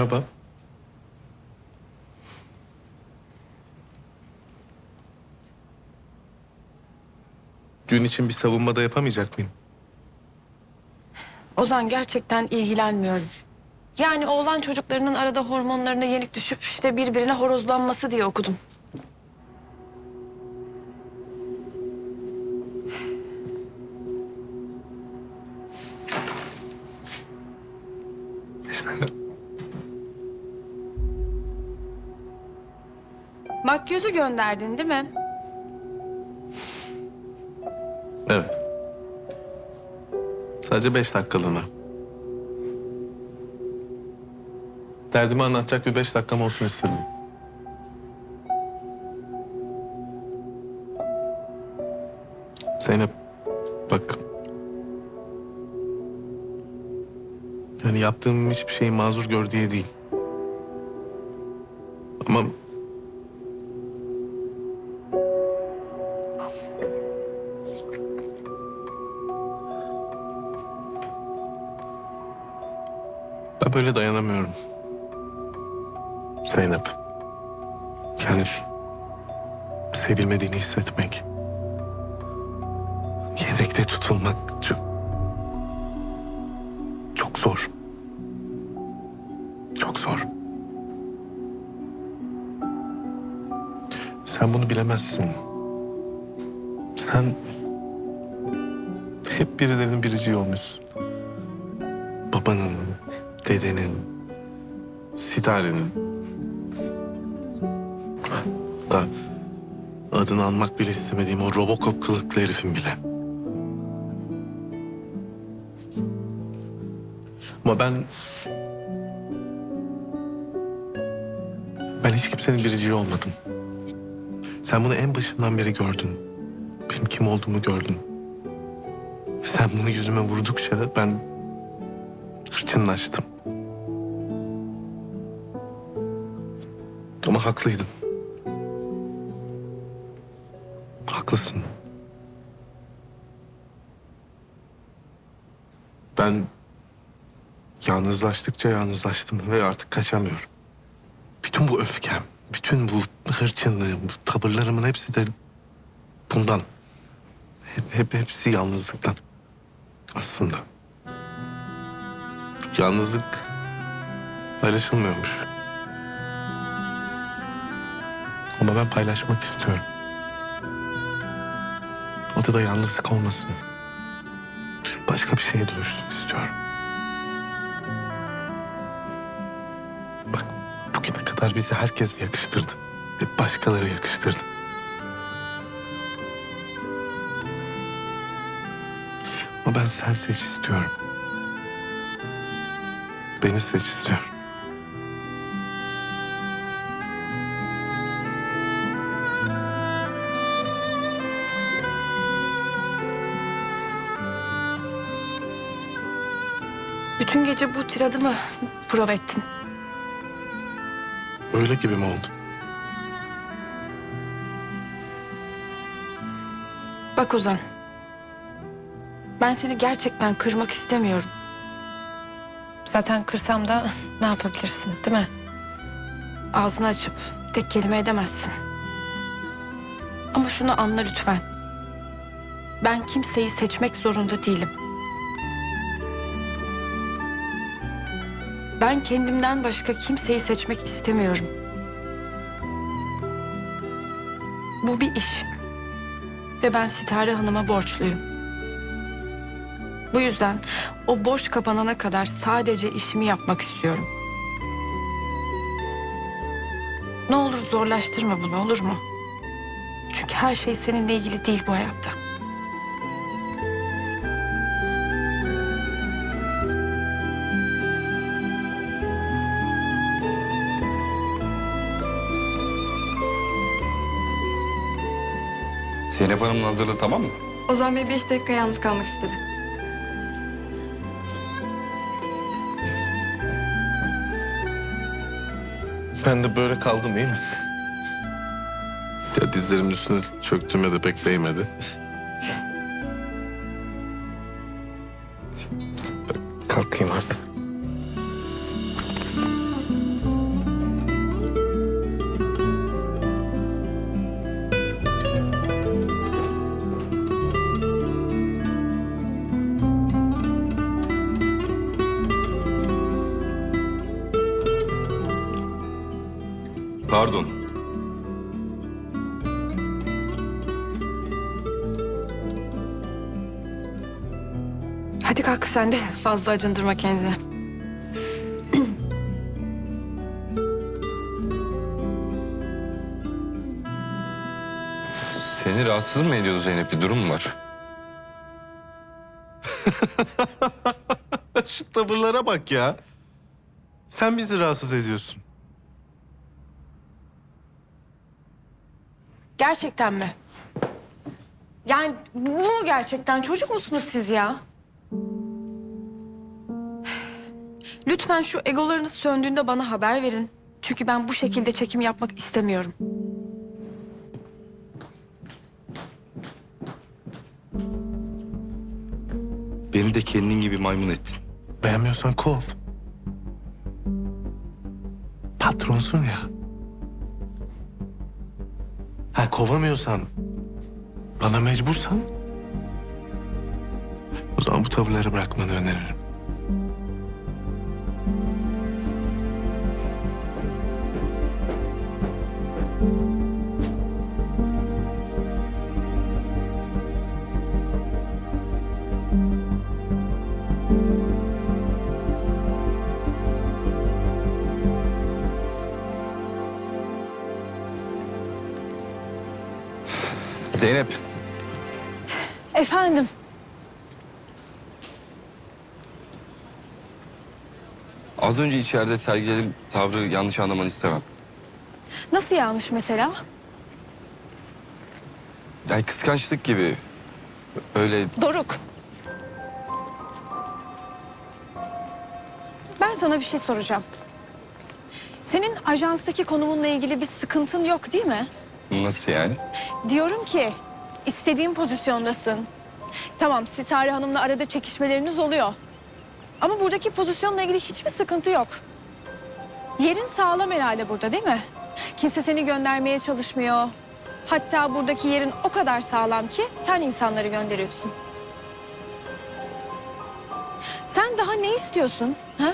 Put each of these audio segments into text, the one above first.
Merhaba. Düğün için bir savunma da yapamayacak mıyım? Ozan gerçekten ilgilenmiyorum. Yani oğlan çocuklarının arada hormonlarına yenik düşüp işte birbirine horozlanması diye okudum. Makyözü gönderdin değil mi? Evet. Sadece beş dakikalığına. Derdimi anlatacak bir beş dakikam olsun istedim. Zeynep, bak. Yani yaptığım hiçbir şeyi mazur gör diye değil. Ama ben böyle dayanamıyorum. Zeynep. Yani sevilmediğini hissetmek. Yedekte tutulmak çok, çok zor. Çok zor. Sen bunu bilemezsin. Sen hep birilerinin biriciği olmuşsun. Babanın, dedenin, Sitare'nin. Hatta adını anmak bile istemediğim o Robocop kılıklı herifin bile. Ama ben... Ben hiç kimsenin biriciği olmadım. Sen bunu en başından beri gördün. Benim kim olduğumu gördün. Sen bunu yüzüme vurdukça ben hırçınlaştım. Ama haklıydın. Haklısın. Ben yalnızlaştıkça yalnızlaştım ve artık kaçamıyorum. Bütün bu öfkem, bütün bu hırçınlığım, bu tavırlarımın hepsi de bundan. Hep, hep hepsi yalnızlıktan. Aslında. Yalnızlık paylaşılmıyormuş. Ama ben paylaşmak istiyorum. Adı da yalnızlık olmasın. Başka bir şeye dönüşsün istiyorum. Bak bugüne kadar bizi herkes yakıştırdı. Hep başkaları yakıştırdı. Ama ben sen seç istiyorum. Beni seç istiyorum. Bütün gece bu tiradı mı prova ettin? Öyle gibi mi oldu? Bak Ozan. Ben seni gerçekten kırmak istemiyorum. Zaten kırsam da ne yapabilirsin değil mi? Ağzını açıp tek kelime edemezsin. Ama şunu anla lütfen. Ben kimseyi seçmek zorunda değilim. Ben kendimden başka kimseyi seçmek istemiyorum. Bu bir iş. Ve ben Sitare Hanım'a borçluyum. Bu yüzden o borç kapanana kadar sadece işimi yapmak istiyorum. Ne olur zorlaştırma bunu olur mu? Çünkü her şey seninle ilgili değil bu hayatta. Zeynep Hanım'ın hazırlığı tamam mı? Ozan Bey beş dakika yalnız kalmak istedi. Ben de böyle kaldım iyi mi? Ya dizlerimin üstüne çöktüğüme de pek değmedi. Ben kalkayım artık. Pardon. Hadi kalk sen de fazla acındırma kendini. Seni rahatsız mı ediyordu Zeynep? Bir durum mu var? Şu tavırlara bak ya. Sen bizi rahatsız ediyorsun. Gerçekten mi? Yani bu mu gerçekten? Çocuk musunuz siz ya? Lütfen şu egolarınız söndüğünde bana haber verin. Çünkü ben bu şekilde çekim yapmak istemiyorum. Beni de kendin gibi maymun ettin. Beğenmiyorsan kov. Patronsun ya. Ha kovamıyorsan, bana mecbursan... ...o zaman bu tavırları bırakmanı öneririm. Zeynep. Efendim? Az önce içeride sergilediğim tavrı yanlış anlamanı istemem. Nasıl yanlış mesela? Yani kıskançlık gibi. Öyle Doruk. Ben sana bir şey soracağım. Senin ajanstaki konumunla ilgili bir sıkıntın yok değil mi? Nasıl yani? Diyorum ki istediğin pozisyondasın. Tamam Sitare Hanım'la arada çekişmeleriniz oluyor. Ama buradaki pozisyonla ilgili hiçbir sıkıntı yok. Yerin sağlam herhalde burada değil mi? Kimse seni göndermeye çalışmıyor. Hatta buradaki yerin o kadar sağlam ki sen insanları gönderiyorsun. Sen daha ne istiyorsun? Ha?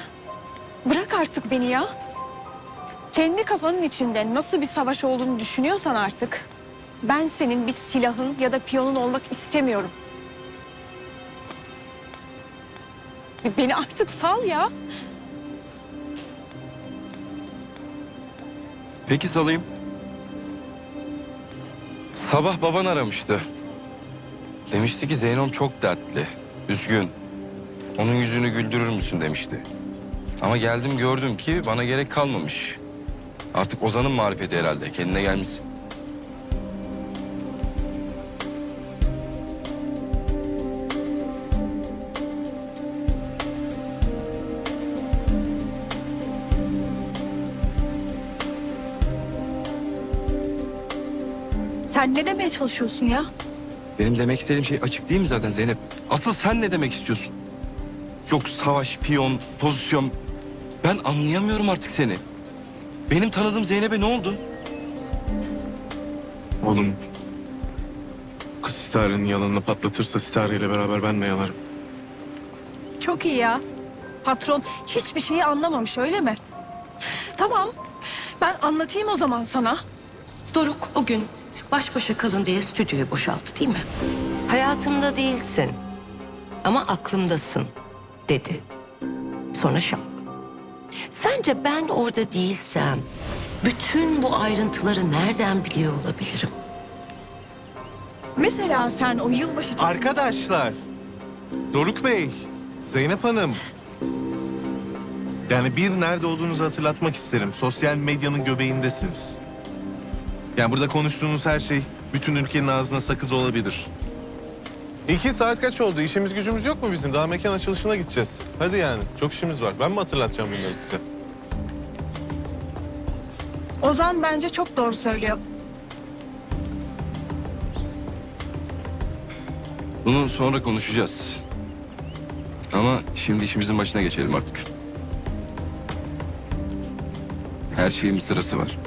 Bırak artık beni ya. Kendi kafanın içinde nasıl bir savaş olduğunu düşünüyorsan artık... ...ben senin bir silahın ya da piyonun olmak istemiyorum. Beni artık sal ya. Peki salayım. Sabah baban aramıştı. Demişti ki Zeynom çok dertli, üzgün. Onun yüzünü güldürür müsün demişti. Ama geldim gördüm ki bana gerek kalmamış. Artık Ozan'ın marifeti herhalde. Kendine gelmişsin. Sen ne demeye çalışıyorsun ya? Benim demek istediğim şey açık değil mi zaten Zeynep? Asıl sen ne demek istiyorsun? Yok savaş, piyon, pozisyon. Ben anlayamıyorum artık seni. Benim tanıdığım Zeynep'e ne oldu? Oğlum, kız Sitare'nin yalanını patlatırsa Sitare ile beraber ben mi yalarım? Çok iyi ya. Patron hiçbir şeyi anlamamış öyle mi? Tamam. Ben anlatayım o zaman sana. Doruk o gün baş başa kalın diye stüdyoyu boşalttı değil mi? Hayatımda değilsin ama aklımdasın dedi. Sonra şak. Sence ben orada değilsem bütün bu ayrıntıları nereden biliyor olabilirim? Mesela sen o yılbaşı... Arkadaşlar, Doruk Bey, Zeynep Hanım. Yani bir nerede olduğunuzu hatırlatmak isterim. Sosyal medyanın göbeğindesiniz. Yani burada konuştuğunuz her şey bütün ülkenin ağzına sakız olabilir. İki saat kaç oldu? İşimiz gücümüz yok mu bizim? Daha mekan açılışına gideceğiz. Hadi yani. Çok işimiz var. Ben mi hatırlatacağım bunları size? Ozan bence çok doğru söylüyor. Bunu sonra konuşacağız. Ama şimdi işimizin başına geçelim artık. Her şeyin bir sırası var.